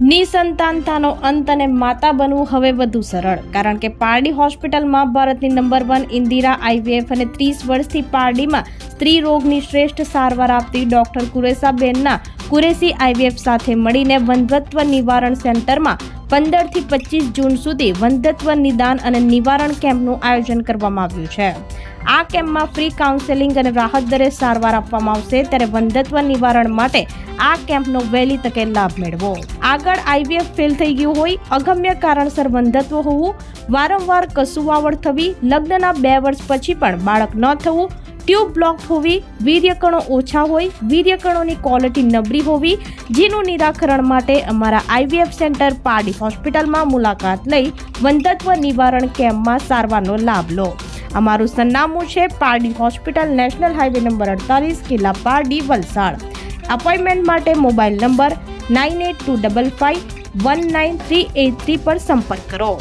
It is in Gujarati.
નિસંતાનતાનો અંત અને માતા બનવું હવે વધુ સરળ. કારણ કે પારડી હોસ્પિટલમાં ભારતની નંબર વન ઇન્દિરા આઈવીએફ અને ત્રીસ વર્ષથી પારડીમાં સ્ત્રી રોગની શ્રેષ્ઠ સારવાર આપતી ડોક્ટર કુરેસાબેનના કુરેસી આઈવીએફ સાથે મળીને વંધવત્વ નિવારણ સેન્ટરમાં પંદરથી પચીસ જૂન સુધી વંધત્વ નિદાન અને નિવારણ કેમ્પનું આયોજન કરવામાં આવ્યું છે. આ કેમ્પમાં ફ્રી કાઉન્સેલિંગ અને રાહત દરે સારવાર આપવામાં આવશે ત્યારે વંધત્વ નિવારણ માટે આ કેમ્પનો વહેલી તકે લાભ મેળવો. આગળ આઈવીએફ ફેલ થઈ ગયું હોય, અગમ્ય કારણસર વંધત્વ હોવું, વારંવાર કસુવાવડ થવી, લગ્નના બે વર્ષ પછી પણ બાળક ન થવું ટ્યુબ બ્લોક હોવી, વીર્યકણો ઓછા હોય, વીર્યકણોની ક્વોલિટી નબળી હોવી, જેનું નિરાકરણ માટે અમારા આઈવીએફ સેન્ટર પાડી હોસ્પિટલમાં મુલાકાત લઈ વંધત્વ નિવારણ કેમ્પમાં સારવારનો લાભ લો. અમારું સરનામું છે Pardi hospital national highway number અડતાલીસ, કિલ્લા પારડી, વલસાડ. અપોઇન્ટમેન્ટ માટે mobile number nine eight two double five one nine three eight three પર સંપર્ક કરો.